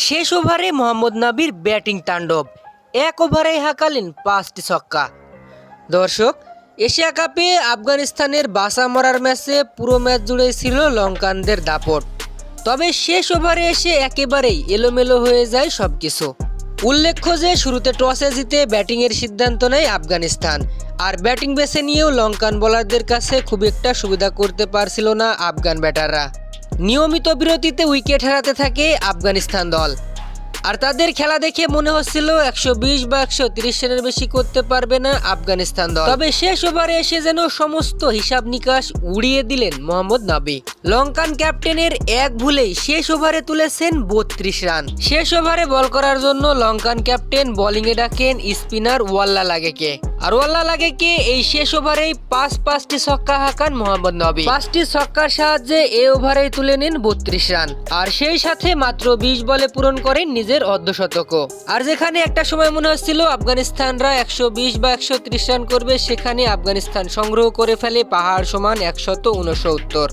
শেষ ওভারে মোহাম্মদ নাবির ব্যাটিং তাণ্ডব। এক ওভারে হাঁকালেন পাঁচটি ছক্কা। দর্শক, এশিয়া কাপে আফগানিস্তানের বাসা মরার ম্যাচে পুরো ম্যাচ জুড়ে ছিল লঙ্কানদের দাপট। তবে শেষ ওভারে এসে একেবারেই এলোমেলো হয়ে যায় সবকিছু। উল্লেখ্য যে, শুরুতে টসে জিতে ব্যাটিংয়ের সিদ্ধান্ত নেয় আফগানিস্তান। আর ব্যাটিং বেছে নিয়েও লঙ্কান বোলারদের কাছে খুব একটা সুবিধা করতে পারছিল না আফগান ব্যাটাররা। নিয়মিত বিরতিতে উইকেট হারাতে থাকে আফগানিস্তান দল। আর তাদের খেলা দেখে মনে হচ্ছিল একশো বিশ বা একশো তিরিশ রানের বেশি করতে পারবে না আফগানিস্তান দল। তবে শেষ ওভারে এসে যেন সমস্ত হিসাব নিকাশ উড়িয়ে দিলেন মোহাম্মদ নাবি। লঙ্কান ক্যাপ্টেনের এক ভুলেই শেষ ওভারে তুলেছেন বত্রিশ রান। শেষ ওভারে বল করার জন্য লঙ্কান ক্যাপ্টেন বোলিংয়ে ডাকেন স্পিনার ওয়াল্লা লাগেকে আর ওয়াল্লা লাগেকে এই শেষ ওভারেই পাঁচ পাঁচটি ছক্কা হাঁকান মোহাম্মদ নবী। পাঁচটি ছক্কার সাহায্যে এ ওভারে তুলে নেন বত্রিশ রান। আর সেই সাথে মাত্র বিশ বলে পূরণ করেন নিজের অর্ধশতকও আর যেখানে একটা সময় মনে হচ্ছিল আফগানিস্তানরা একশো বিশ বা একশো ত্রিশ রান করবে, সেখানে আফগানিস্তান সংগ্রহ করে ফেলে পাহাড় সমান একশত উনসত্তর।